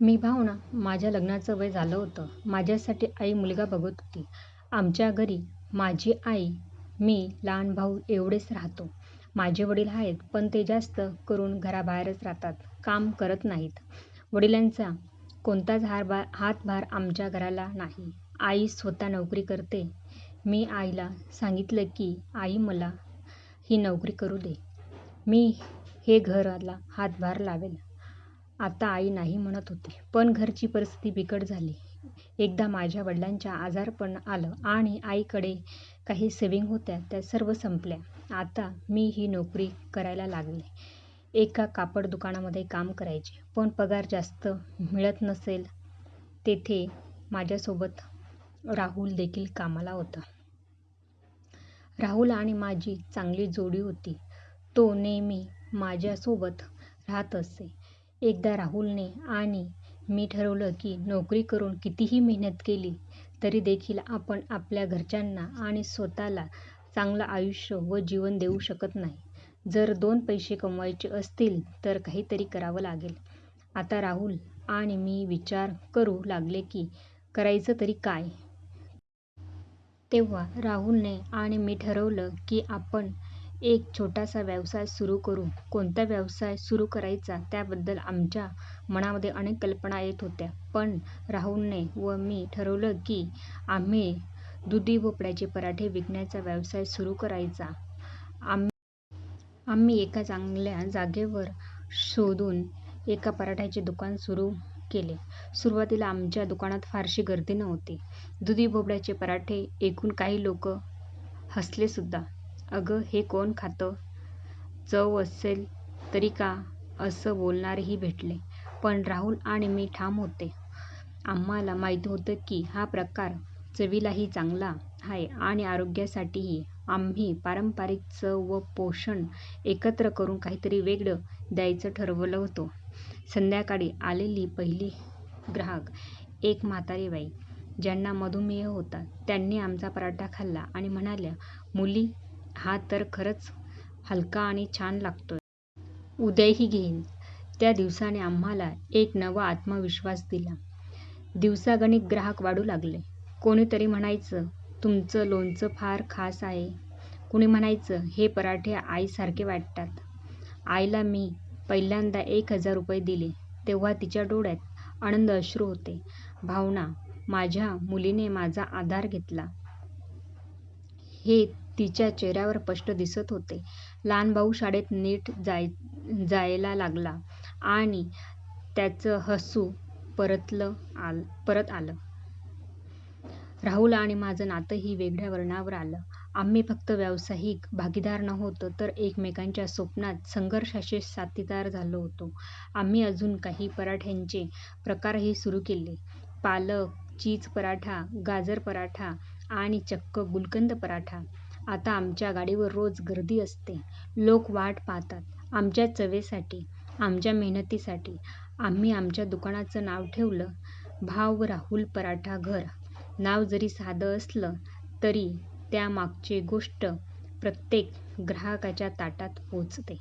मी भावना माझ्या लग्नाचं वय झालं होतं. माझ्यासाठी आई मुलगा बघत होती. आमच्या घरी माझी आई, मी, लहान भाऊ एवढेच राहतो. माझे वडील आहेत पण ते जास्त करून घराबाहेरच राहतात. काम करत नाहीत. वडिलांचा कोणताच हातभार आमच्या घराला नाही. आई स्वतः नोकरी करते. मी आईला सांगितलं की आई मला ही नोकरी करू दे. मी हे घराला हातभार लावेल आता आई नाही म्हणत होती. पण घरची परिस्थिती बिकट झाली. एकदा माझ्या वडिलांना आजारपण आलं आणि आईकडे काही सेव्हिंग होत्या त्या सर्व संपल्या. आता मी ही नोकरी करायला लागले. एका कापड दुकानामध्ये काम करायचे. पण पगार जास्त मिळत नसे. तेथे माझ्यासोबत राहुल देखील कामाला होता. राहुल आणि माझी चांगली जोडी होती. तो नेहमी माझ्यासोबत राहत असे. एकदा राहुलने आणि मी ठरवलं की नोकरी करून कितीही मेहनत केली तरी देखील आपण आपल्या घरच्यांना आणि स्वतःला चांगलं आयुष्य व जीवन देऊ शकत नाही. जर दोन पैसे कमवायचे असतील तर काहीतरी करावं लागेल. आता राहुल आणि मी विचार करू लागले की करायचं तरी काय? तेव्हा राहुलने आणि मी ठरवलं की आपण एक छोटासा व्यवसाय सुरू करू. कोणता व्यवसाय सुरू करायचा त्याबद्दल आमच्या मनामध्ये अनेक कल्पना येत होत्या. पण राहुलने व मी ठरवलं की आम्ही दुधी भोपळ्याचे पराठे विकण्याचा व्यवसाय सुरू करायचा. आम्ही एका चांगल्या जागेवर शोधून एका पराठ्याचे दुकान सुरू केले. सुरुवातीला आमच्या दुकानात फारशी गर्दी नव्हती. दुधी भोपळ्याचे पराठे ऐकून काही लोक हसलेसुद्धा. अगं हे कोण खातं? चव असेल तरी का असं बोलणारेही भेटले. पण राहुल आणि मी ठाम होते आम्हाला माहीत होतं की हा प्रकार चवीलाही चांगला आहे आणि आरोग्यासाठीही. आम्ही पारंपरिक चव व पोषण एकत्र करून काहीतरी वेगळं द्यायचं ठरवलं होतं. संध्याकाळी आलेली पहिली ग्राहक एक म्हातारी बाई, ज्यांना मधुमेह होता. त्यांनी आमचा पराठा खाल्ला आणि म्हणाल्या मुली हा तर खरंच हलका आणि छान लागतोय. उद्याही घेईन. त्या दिवसाने आम्हाला एक नवा आत्मविश्वास दिला. दिवसागणिक ग्राहक वाढू लागले. कोणीतरी म्हणायचं तुमचं लोणचं फार खास आहे. कुणी म्हणायचं हे पराठे आईसारखे वाटतात. आईला मी पहिल्यांदा एक हजार रुपये दिले तेव्हा तिच्या डोळ्यात आनंद अश्रू होते. भावना माझ्या मुलीने माझा आधार घेतला हे तिच्या चेहऱ्यावर स्पष्ट दिसत होते. लहान भाऊ शाळेत नीट जाय जायला लागला आणि त्याचं हसू परत आलं. राहुल आणि माझं नातंही वेगळ्या वळणावर आलं. आम्ही फक्त व्यावसायिक भागीदार नव्हतो तर एकमेकांच्या स्वप्नात संघर्षाचे साथीदार झालो होतो. आम्ही अजून काही पराठ्यांचे प्रकारही सुरू केले. पालक, चीज पराठा, गाजर पराठा आणि चक्क गुलकंद पराठा. आता आमच्या गाडीवर रोज गर्दी असते. लोक वाट पाहतात आमच्या चवेसाठी, आमच्या मेहनतीसाठी. आम्ही आमच्या दुकानाचं नाव ठेवलं भाव राहुल पराठा घर. नाव जरी साधं असलं तरी त्यामागची गोष्ट प्रत्येक ग्राहकाच्या ताटात पोचते.